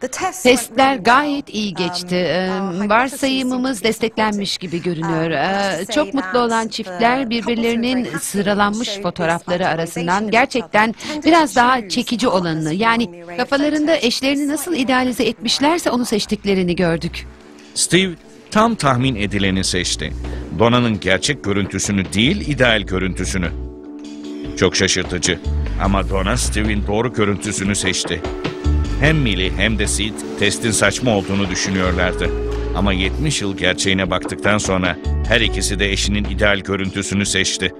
Testler gayet iyi geçti. Ee, Varsayımımız desteklenmiş gibi görünüyor. Ee, Çok mutlu olan çiftler birbirlerinin sıralanmış fotoğrafları arasından gerçekten biraz daha çekici olanını yani kafalarında eşlerini nasıl idealize etmişlerse onu seçtiklerini gördük. Steve tam tahmin edileni seçti. Dona'nın gerçek görüntüsünü değil, ideal görüntüsünü. Çok şaşırtıcı. Ama Donna Steve'in doğru görüntüsünü seçti. Hem Millie hem de Sid testin saçma olduğunu düşünüyorlardı. Ama 70 yıl gerçeğine baktıktan sonra her ikisi de eşinin ideal görüntüsünü seçti.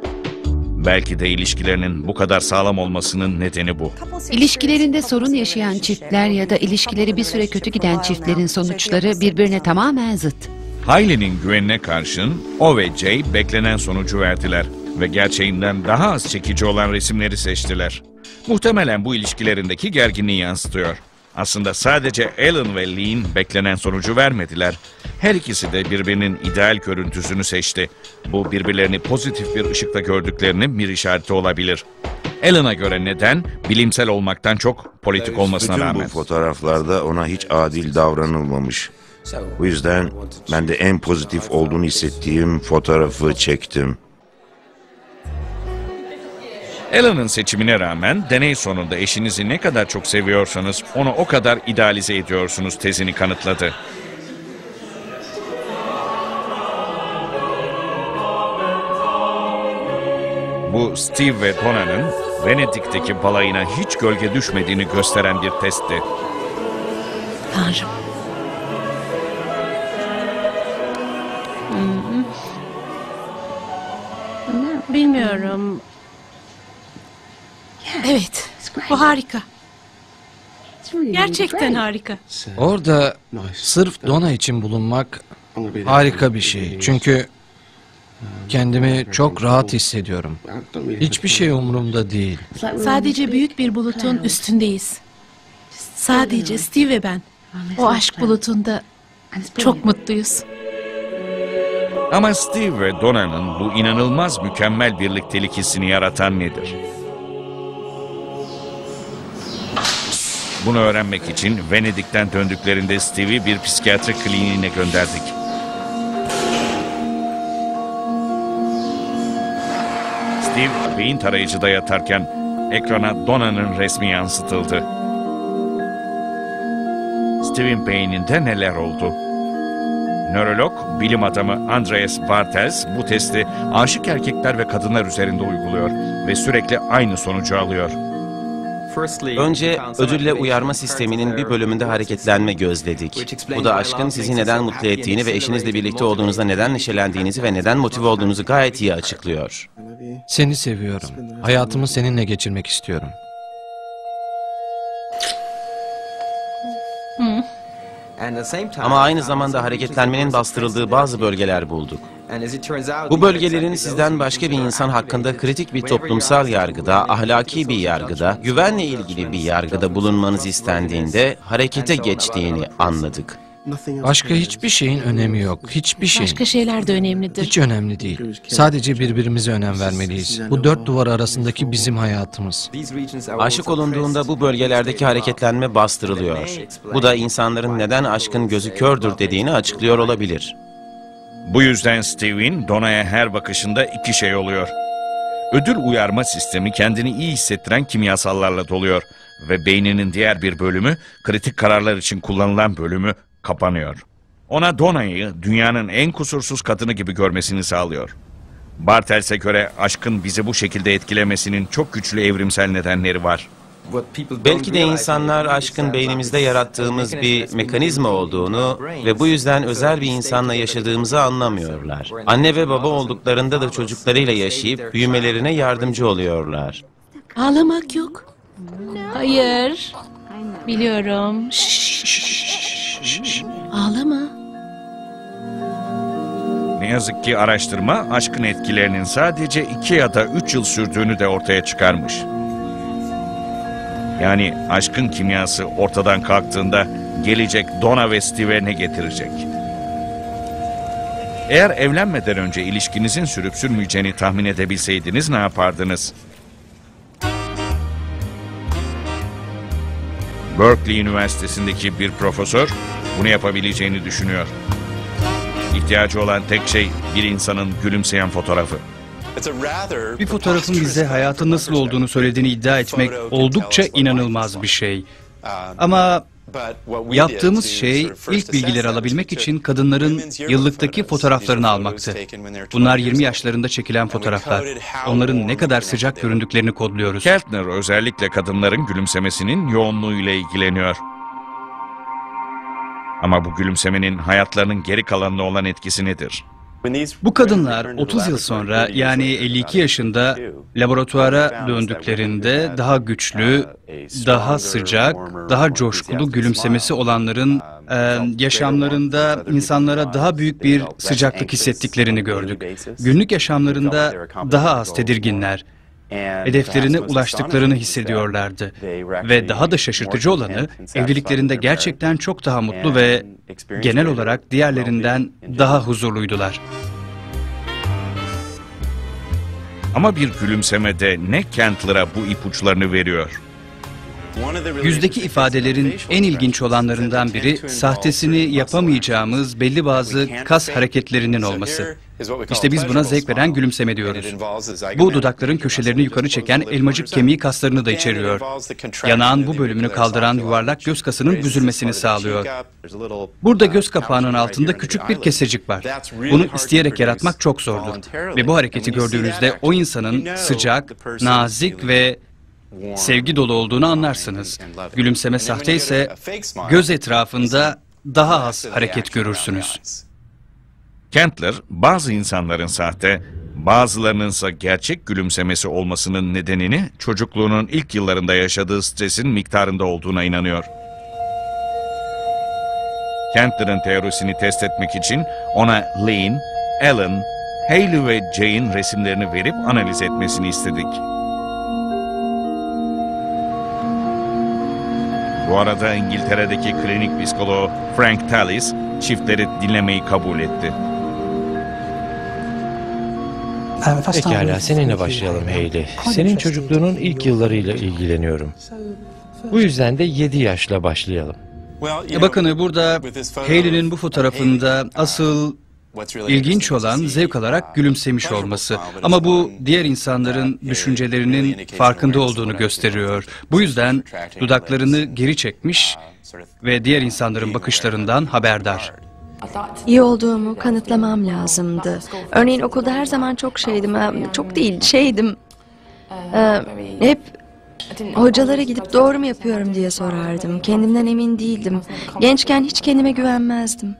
Belki de ilişkilerinin bu kadar sağlam olmasının nedeni bu. İlişkilerinde sorun yaşayan çiftler ya da ilişkileri bir süre kötü giden çiftlerin sonuçları birbirine tamamen zıt. Hayley'nin güvenine karşın o ve Jay beklenen sonucu verdiler ve gerçeğinden daha az çekici olan resimleri seçtiler. Muhtemelen bu ilişkilerindeki gerginliği yansıtıyor. Aslında sadece Alan ve Lean beklenen sonucu vermediler. Her ikisi de birbirinin ideal görüntüsünü seçti. Bu birbirlerini pozitif bir ışıkta gördüklerinin bir işareti olabilir. Alan'a göre neden bilimsel olmaktan çok politik olmasına Bütün rağmen. bu fotoğraflarda ona hiç adil davranılmamış. Bu yüzden ben de en pozitif olduğunu hissettiğim fotoğrafı çektim. Alan'ın seçimine rağmen deney sonunda eşinizi ne kadar çok seviyorsanız onu o kadar idealize ediyorsunuz tezini kanıtladı. Bu Steve ve Dona'nın Venedik'teki balayına hiç gölge düşmediğini gösteren bir testti. Tanrım. Hmm. Bilmiyorum. Bu harika. Gerçekten harika. Orada sırf Dona için bulunmak harika bir şey. Çünkü kendimi çok rahat hissediyorum. Hiçbir şey umurumda değil. Sadece büyük bir bulutun üstündeyiz. Sadece Steve ve ben. O aşk bulutunda çok mutluyuz. Ama Steve ve Dona'nın bu inanılmaz mükemmel birliktelik hissini yaratan nedir? Bunu öğrenmek için Venedik'ten döndüklerinde Steve'i bir psikiyatri kliniğine gönderdik. Steve beyin tarayıcıda yatarken ekrana Dona'nın resmi yansıtıldı. Steve'in beyninde neler oldu? Nörolog, bilim adamı Andreas Bartels bu testi aşık erkekler ve kadınlar üzerinde uyguluyor ve sürekli aynı sonucu alıyor. Önce ödülle uyarma sisteminin bir bölümünde hareketlenme gözledik. Bu da aşkın sizi neden mutlu ettiğini ve eşinizle birlikte olduğunuzda neden neşelendiğinizi ve neden motive olduğunuzu gayet iyi açıklıyor. Seni seviyorum. Hayatımı seninle geçirmek istiyorum. Ama aynı zamanda hareketlenmenin bastırıldığı bazı bölgeler bulduk. Bu bölgelerin sizden başka bir insan hakkında kritik bir toplumsal yargıda, ahlaki bir yargıda, güvenle ilgili bir yargıda bulunmanız istendiğinde harekete geçtiğini anladık. Başka hiçbir şeyin önemi yok. Hiçbir şeyin. Başka şeyler de önemlidir. Hiç önemli değil. Sadece birbirimize önem vermeliyiz. Bu dört duvar arasındaki bizim hayatımız. Aşık olunduğunda bu bölgelerdeki hareketlenme bastırılıyor. Bu da insanların neden aşkın gözü kördür dediğini açıklıyor olabilir. Bu yüzden Steve'in Dona'ya her bakışında iki şey oluyor. Ödül uyarma sistemi kendini iyi hissettiren kimyasallarla doluyor ve beyninin diğer bir bölümü, kritik kararlar için kullanılan bölümü kapanıyor. Ona Dona'yı dünyanın en kusursuz kadını gibi görmesini sağlıyor. Bartels'e göre aşkın bizi bu şekilde etkilemesinin çok güçlü evrimsel nedenleri var. Belki de insanlar aşkın beynimizde yarattığımız bir mekanizma olduğunu ve bu yüzden özel bir insanla yaşadığımızı anlamıyorlar. Anne ve baba olduklarında da çocuklarıyla yaşayıp büyümelerine yardımcı oluyorlar. Ağlamak yok. Hayır. Biliyorum. Şşş. Ağlama. Ne yazık ki araştırma aşkın etkilerinin sadece iki ya da üç yıl sürdüğünü de ortaya çıkarmış. Yani aşkın kimyası ortadan kalktığında gelecek Donna ve Steve'e getirecek? Eğer evlenmeden önce ilişkinizin sürüp sürmeyeceğini tahmin edebilseydiniz ne yapardınız? Berkeley Üniversitesi'ndeki bir profesör bunu yapabileceğini düşünüyor. İhtiyacı olan tek şey bir insanın gülümseyen fotoğrafı. Bir fotoğrafın bize hayatın nasıl olduğunu söylediğini iddia etmek oldukça inanılmaz bir şey. Ama yaptığımız şey ilk bilgileri alabilmek için kadınların yıllıktaki fotoğraflarını almaktı. Bunlar 20 yaşlarında çekilen fotoğraflar. Onların ne kadar sıcak göründüklerini kodluyoruz. Keltner özellikle kadınların gülümsemesinin yoğunluğuyla ilgileniyor. Ama bu gülümsemenin hayatlarının geri kalanına olan etkisi nedir? Bu kadınlar 30 yıl sonra yani 52 yaşında laboratuvara döndüklerinde daha güçlü, daha sıcak, daha coşkulu gülümsemesi olanların e, yaşamlarında insanlara daha büyük bir sıcaklık hissettiklerini gördük. Günlük yaşamlarında daha az tedirginler, hedeflerine ulaştıklarını hissediyorlardı. Ve daha da şaşırtıcı olanı evliliklerinde gerçekten çok daha mutlu ve genel olarak diğerlerinden daha huzurluydular. Ama bir gülümsemede ne Kentler'a bu ipuçlarını veriyor? Yüzdeki ifadelerin en ilginç olanlarından biri sahtesini yapamayacağımız belli bazı kas hareketlerinin olması. İşte biz buna zevk veren gülümseme diyoruz. Bu dudakların köşelerini yukarı çeken elmacık kemiği kaslarını da içeriyor. Yanağın bu bölümünü kaldıran yuvarlak göz kasının büzülmesini sağlıyor. Burada göz kapağının altında küçük bir kesecik var. Bunu isteyerek yaratmak çok zordur. Ve bu hareketi gördüğünüzde o insanın sıcak, nazik ve sevgi dolu olduğunu anlarsınız. Gülümseme sahte ise göz etrafında daha az hareket görürsünüz. Kentler bazı insanların sahte, bazılarının ise gerçek gülümsemesi olmasının nedenini çocukluğunun ilk yıllarında yaşadığı stresin miktarında olduğuna inanıyor. Kentler'ın teorisini test etmek için ona Lynn, Alan, Haley ve Jay'in resimlerini verip analiz etmesini istedik. Bu arada İngiltere'deki klinik psikoloğu Frank Tallis çiftleri dinlemeyi kabul etti. Pekala seninle başlayalım Hayley. Senin çocukluğunun ilk yıllarıyla ilgileniyorum. Bu yüzden de 7 yaşla başlayalım. E Bakın burada Haley'nin bu fotoğrafında asıl ilginç olan zevk alarak gülümsemiş olması. Ama bu diğer insanların düşüncelerinin farkında olduğunu gösteriyor. Bu yüzden dudaklarını geri çekmiş ve diğer insanların bakışlarından haberdar. İyi olduğumu kanıtlamam lazımdı. Örneğin okulda her zaman çok şeydim. e, Çok değil, şeydim. Ee, hep hocalara gidip doğru mu yapıyorum diye sorardım. Kendimden emin değildim. Gençken hiç kendime güvenmezdim.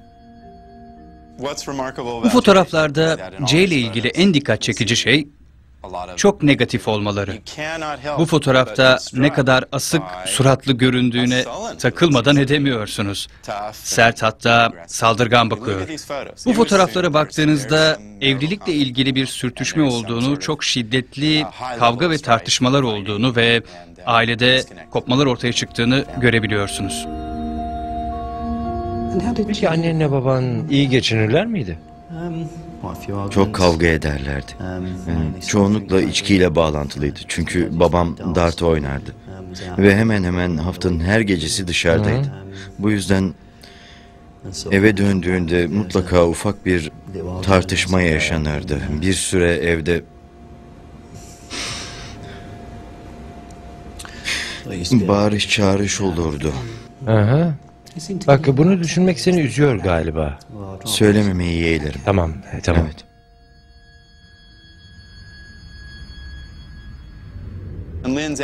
Bu fotoğraflarda C ile ilgili en dikkat çekici şey çok negatif olmaları. Bu fotoğrafta ne kadar asık suratlı göründüğüne takılmadan edemiyorsunuz. Sert hatta saldırgan bakıyor. Bu fotoğraflara baktığınızda evlilikle ilgili bir sürtüşme olduğunu, çok şiddetli kavga ve tartışmalar olduğunu ve ailede kopmalar ortaya çıktığını görebiliyorsunuz. Peki annenle baban iyi geçinirler miydi? Çok kavga ederlerdi. Yani çoğunlukla içkiyle bağlantılıydı. Çünkü babam dart oynardı. Ve hemen hemen haftanın her gecesi dışarıdaydı. Bu yüzden eve döndüğünde mutlaka ufak bir tartışma yaşanırdı. Bir süre evde bağırış çağırış olurdu. Aha. Bak bunu düşünmek seni üzüyor galiba. Söylememeyi yeğlerim. Tamam, e, tamam. Evet.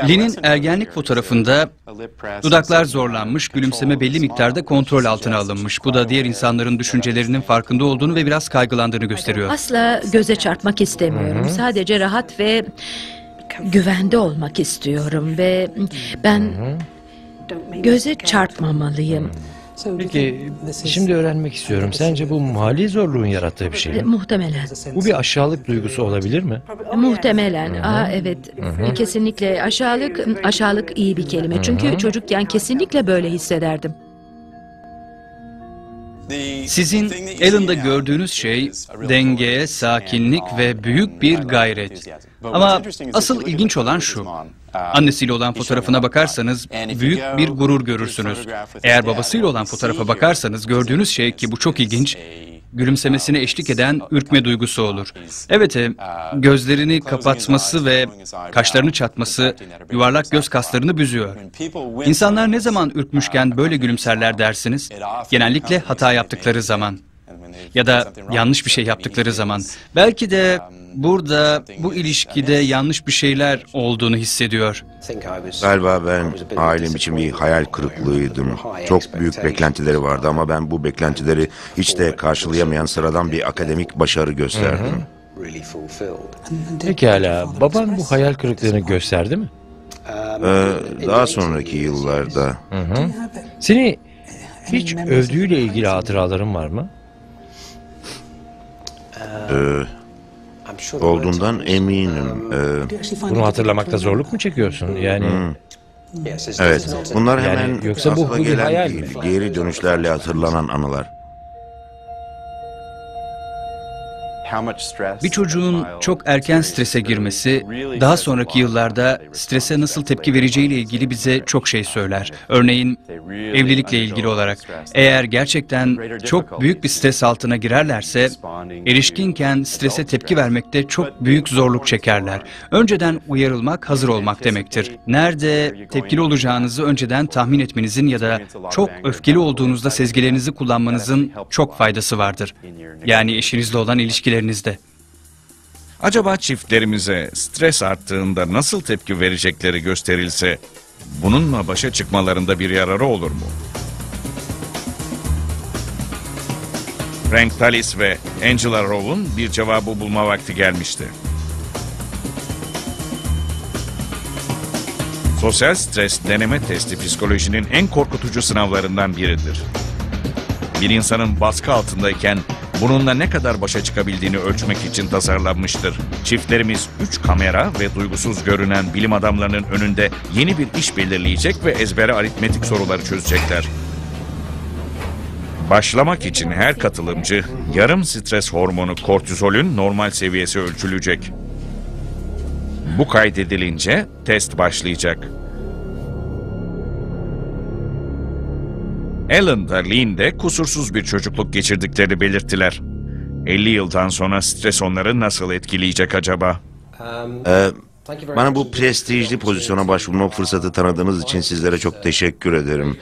Lin'in ergenlik fotoğrafında dudaklar zorlanmış, gülümseme belli miktarda kontrol altına alınmış. Bu da diğer insanların düşüncelerinin farkında olduğunu ve biraz kaygılandığını gösteriyor. Asla göze çarpmak istemiyorum. Sadece rahat ve güvende olmak istiyorum ve ben göze çarpmamalıyım. Peki şimdi öğrenmek istiyorum. Sence bu mali zorluğun yarattığı bir şey mi? Muhtemelen. Bu bir aşağılık duygusu olabilir mi? Muhtemelen. Aa evet. Kesinlikle aşağılık aşağılık iyi bir kelime. Çünkü çocukken kesinlikle böyle hissederdim. Sizin Alan'da gördüğünüz şey denge, sakinlik ve büyük bir gayret. Ama asıl ilginç olan şu. Annesiyle olan fotoğrafına bakarsanız büyük bir gurur görürsünüz. Eğer babasıyla olan fotoğrafa bakarsanız gördüğünüz şey ki bu çok ilginç, gülümsemesine eşlik eden ürkme duygusu olur. Evet, e, gözlerini kapatması ve kaşlarını çatması yuvarlak göz kaslarını büzüyor. İnsanlar ne zaman ürkmüşken böyle gülümserler dersiniz? Genellikle hata yaptıkları zaman ya da yanlış bir şey yaptıkları zaman. Belki de burada bu ilişkide yanlış bir şeyler olduğunu hissediyor. Galiba ben ailem için bir hayal kırıklığıydım. Çok büyük beklentileri vardı ama ben bu beklentileri hiç de karşılayamayan sıradan bir akademik başarı gösterdim. Pekala, baban bu hayal kırıklığını gösterdi mi? Ee, daha sonraki yıllarda Hı hı. Seni hiç övdüğüyle ilgili hatıraların var mı? e, olduğundan eminim. Ee, Bunu hatırlamakta zorluk mu çekiyorsun? Yani hı, evet, bunlar Yani hemen yoksa bu akla bir gelen hayal mi? geri dönüşlerle hatırlanan anılar. Bir çocuğun çok erken strese girmesi, daha sonraki yıllarda strese nasıl tepki vereceğiyle ilgili bize çok şey söyler. Örneğin evlilikle ilgili olarak. Eğer gerçekten çok büyük bir stres altına girerlerse, erişkinken strese tepki vermekte çok büyük zorluk çekerler. Önceden uyarılmak, hazır olmak demektir. Nerede tepkili olacağınızı önceden tahmin etmenizin ya da çok öfkeli olduğunuzda sezgilerinizi kullanmanızın çok faydası vardır. Yani eşinizle olan ilişkilerinizde. Acaba çiftlerimize stres arttığında nasıl tepki verecekleri gösterilse bununla başa çıkmalarında bir yararı olur mu? Frank Tallis ve Angela Rowe'un bir cevabı bulma vakti gelmişti. Sosyal stres deneme testi psikolojinin en korkutucu sınavlarından biridir. Bir insanın baskı altındayken bununla ne kadar başa çıkabildiğini ölçmek için tasarlanmıştır. Çiftlerimiz 3 kamera ve duygusuz görünen bilim adamlarının önünde yeni bir iş belirleyecek ve ezbere aritmetik soruları çözecekler. Başlamak için her katılımcı yarım stres hormonu kortizolün normal seviyesi ölçülecek. Bu kaydedilince test başlayacak. Alan da Lynn de kusursuz bir çocukluk geçirdiklerini belirttiler. 50 yıldan sonra stres onları nasıl etkileyecek acaba? Ee, bana bu prestijli pozisyona başvurma fırsatı tanıdığınız için sizlere çok teşekkür ederim.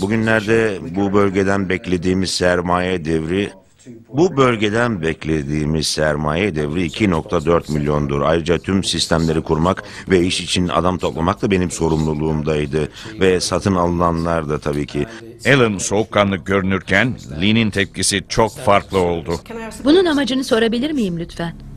Bugünlerde bu bölgeden beklediğimiz sermaye devri bu bölgeden beklediğimiz sermaye devri 2.4 milyondur. Ayrıca tüm sistemleri kurmak ve iş için adam toplamak da benim sorumluluğumdaydı. Ve satın alınanlar da tabii ki. Alan soğukkanlı görünürken Lee'nin tepkisi çok farklı oldu. Bunun amacını sorabilir miyim lütfen?